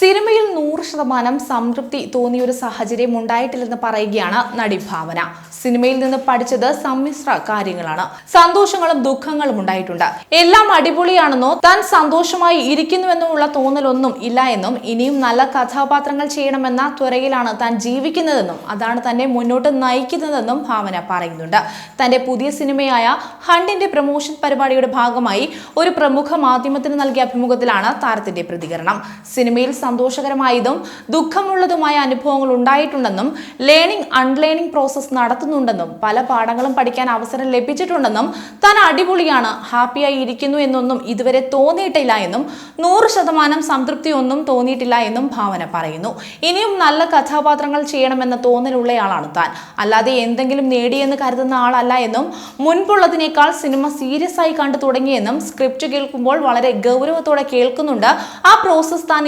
സിനിമയിൽ നൂറ് ശതമാനം സംതൃപ്തി തോന്നിയ ഒരു സാഹചര്യം ഉണ്ടായിട്ടില്ലെന്ന് പറയുകയാണ് നടി ഭാവന. സിനിമയിൽ നിന്ന് പഠിച്ചത് സമ്മിശ്ര കാര്യങ്ങളാണ്. സന്തോഷങ്ങളും ദുഃഖങ്ങളും ഉണ്ടായിട്ടുണ്ട്. എല്ലാം അടിപൊളിയാണെന്നോ താൻ സന്തോഷമായി ഇരിക്കുന്നുവെന്നുള്ള തോന്നലൊന്നും ഇല്ല എന്നും ഇനിയും നല്ല കഥാപാത്രങ്ങൾ ചെയ്യണമെന്ന ത്വരയിലാണ് താൻ ജീവിക്കുന്നതെന്നും അതാണ് തന്നെ മുന്നോട്ട് നയിക്കുന്നതെന്നും ഭാവന പറയുന്നുണ്ട്. തന്റെ പുതിയ സിനിമയായ ഹണ്ടിന്റെ പ്രൊമോഷൻ പരിപാടിയുടെ ഭാഗമായി ഒരു പ്രമുഖ മാധ്യമത്തിന് നൽകിയ അഭിമുഖത്തിലാണ് താരത്തിന്റെ പ്രതികരണം. സിനിമയിൽ സന്തോഷകരമായതും ദുഃഖമുള്ളതുമായ അനുഭവങ്ങൾ ഉണ്ടായിട്ടുണ്ടെന്നും ലേണിംഗ് അൺലേണിംഗ് പ്രോസസ് നടത്തുന്നുണ്ടെന്നും പല പാഠങ്ങളും പഠിക്കാൻ അവസരം ലഭിച്ചിട്ടുണ്ടെന്നും താൻ അടിപൊളിയാണ് ഹാപ്പിയായി ഇരിക്കുന്നു എന്നൊന്നും ഇതുവരെ തോന്നിയിട്ടില്ല എന്നും നൂറ് ശതമാനം സംതൃപ്തി ഒന്നും തോന്നിയിട്ടില്ല എന്നും ഭാവന പറയുന്നു. ഇനിയും നല്ല കഥാപാത്രങ്ങൾ ചെയ്യണമെന്ന തോന്നലുള്ളയാളാണ് താൻ. അല്ലാതെ എന്തെങ്കിലും നേടിയെന്ന് കരുതുന്ന ആളല്ല എന്നും മുൻപുള്ളതിനേക്കാൾ സിനിമ സീരിയസ് ആയി കണ്ടു തുടങ്ങിയെന്നും സ്ക്രിപ്റ്റ് കേൾക്കുമ്പോൾ വളരെ ഗൗരവത്തോടെ കേൾക്കുന്നുണ്ട്. ആ പ്രോസസ് താൻ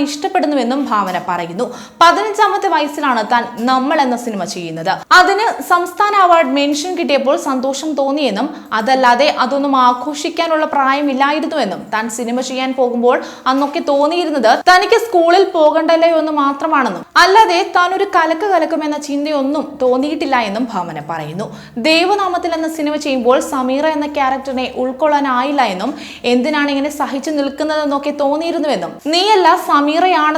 ഇഷ്ടപ്പെടുന്നുവെന്നും ഭാവന പറയുന്നു. പതിനഞ്ചാമത്തെ വയസ്സിലാണ് താൻ നമ്മൾ എന്ന സിനിമ ചെയ്യുന്നത്. അതിന് സംസ്ഥാന അവാർഡ് മെൻഷൻ കിട്ടിയപ്പോൾ സന്തോഷം തോന്നിയെന്നും അതല്ലാതെ അതൊന്നും ആഘോഷിക്കാനുള്ള പ്രായമില്ലായിരുന്നുവെന്നും താൻ സിനിമ ചെയ്യാൻ പോകുമ്പോൾ അന്നൊക്കെ തോന്നിയിരുന്നത് തനിക്ക് സ്കൂളിൽ പോകണ്ടല്ലോ എന്ന് മാത്രമാണെന്നും അല്ലാതെ താൻ ഒരു കലക്ക് കലക്കുമെന്ന ചിന്തയൊന്നും തോന്നിയിട്ടില്ല എന്നും ഭാവന പറയുന്നു. ദേവനാമത്തിൽ എന്ന സിനിമ ചെയ്യുമ്പോൾ സമീറ എന്ന ക്യാരക്ടറിനെ ഉൾക്കൊള്ളാനായില്ല എന്നും എന്തിനാണ് ഇങ്ങനെ സഹിച്ചു നിൽക്കുന്നതെന്നൊക്കെ തോന്നിയിരുന്നുവെന്നും നീയല്ല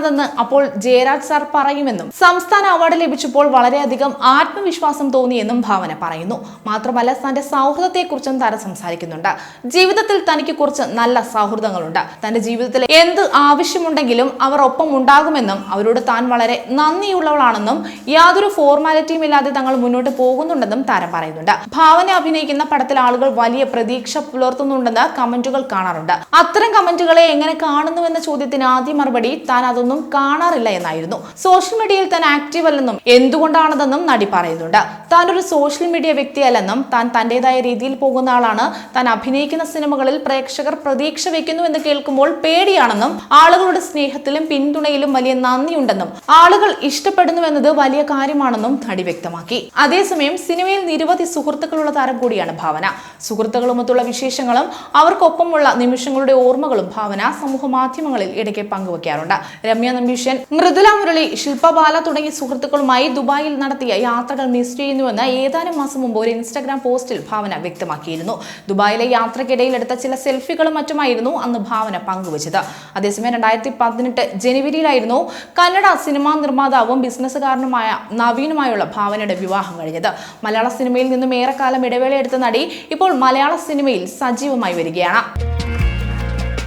സമീറയാണതെന്ന് അപ്പോൾ ജയരാജ് സാർ പറയുമെന്നും സംസ്ഥാന അവാർഡ് ലഭിച്ചപ്പോൾ വളരെയധികം ആത്മവിശ്വാസം തോന്നിയെന്നും ഭാവന പറയുന്നു. മാത്രമല്ല തന്റെ സൗഹൃദത്തെക്കുറിച്ചും താരം സംസാരിക്കുന്നുണ്ട്. ജീവിതത്തിൽ തനിക്ക് കുറച്ച് നല്ല സൗഹൃദങ്ങളുണ്ട്. തന്റെ ജീവിതത്തിൽ എന്ത് ആവശ്യമുണ്ടെങ്കിലും അവർ ഒപ്പം ഉണ്ടാകുമെന്നും അവരോട് താൻ വളരെ നന്ദിയുള്ളവളാണെന്നും യാതൊരു ഫോർമാലിറ്റിയും ഇല്ലാതെ തങ്ങൾ മുന്നോട്ട് പോകുന്നുണ്ടെന്നും താരം പറയുന്നുണ്ട്. ഭാവന അഭിനയിക്കുന്ന പടത്തിൽ ആളുകൾ വലിയ പ്രതീക്ഷ പുലർത്തുന്നുണ്ടെന്ന് കമന്റുകൾ കാണാറുണ്ട്. അത്തരം കമന്റുകളെ എങ്ങനെ കാണുന്നുവെന്ന ചോദ്യത്തിന് ആദ്യ മറുപടി താൻ അതൊന്നും കാണാറില്ല എന്നായിരുന്നു. സോഷ്യൽ മീഡിയയിൽ താൻ ആക്റ്റീവ് അല്ലെന്നും എന്തുകൊണ്ടാണതെന്നും നടി പറയുന്നുണ്ട്. താൻ ഒരു സോഷ്യൽ മീഡിയ വ്യക്തിയല്ലെന്നും താൻ തന്റെതായ രീതിയിൽ പോകുന്ന ആളാണ്. താൻ അഭിനയിക്കുന്ന സിനിമകളിൽ പ്രേക്ഷകർ പ്രതീക്ഷ വെക്കുന്നു എന്ന് കേൾക്കുമ്പോൾ പേടിയാണെന്നും ആളുകളുടെ സ്നേഹത്തിലും പിന്തുണയിലും വലിയ നന്ദിയുണ്ടെന്നും ആളുകൾ ഇഷ്ടപ്പെടുന്നു ഇഷ്ടപ്പെടുന്നുവെന്നത് വലിയ കാര്യമാണെന്നും നടി വ്യക്തമാക്കി. അതേസമയം സിനിമയിൽ നിരവധി സുഹൃത്തുക്കളുള്ള താരം കൂടിയാണ് ഭാവന. സുഹൃത്തുക്കളുമൊത്തുള്ള വിശേഷങ്ങളും അവർക്കൊപ്പമുള്ള നിമിഷങ്ങളുടെ ഓർമ്മകളും ഭാവന സമൂഹ മാധ്യമങ്ങളിൽ ഇടയ്ക്ക് പങ്കുവയ്ക്കാറുണ്ട് രമ്യ നമ്പീഷൻ മൃദുല മുരളി ശില്പ ബാല തുടങ്ങിയ സുഹൃത്തുക്കളുമായി ദുബായിൽ നടത്തിയ യാത്രകൾ മിസ് ചെയ്യുന്നുവെന്ന് ഏതാനും മാസം മുമ്പ് ഒരു ഇൻസ്റ്റാഗ്രാം പോസ്റ്റിൽ ഭാവന വ്യക്തമാക്കിയിരുന്നു. ദുബായിലെ യാത്രക്കിടയിൽ എടുത്ത ചില സെൽഫികളും മറ്റുമായിരുന്നു അന്ന് ഭാവന പങ്കുവച്ചത്. അതേസമയം രണ്ടായിരത്തി പതിനെട്ട് ജനുവരിയിലായിരുന്നു കന്നഡ സിനിമാ നിർമ്മാതാവും ബിസിനസ്സുകാരനുമായ നവീനുമായുള്ള ഭാവനയുടെ വിവാഹം കഴിഞ്ഞത്. മലയാള സിനിമയിൽ നിന്നും ഏറെക്കാലം ഇടവേളയെടുത്ത നടി ഇപ്പോൾ മലയാള സിനിമയിൽ സജീവമായി വരികയാണ്.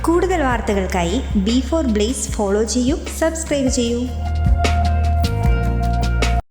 കൂടുതൽ വാർത്തകൾക്കായി ബി ഫോർ ബ്ലേസ് ഫോളോ ചെയ്യൂ സബ്സ്ക്രൈബ് ചെയ്യൂ.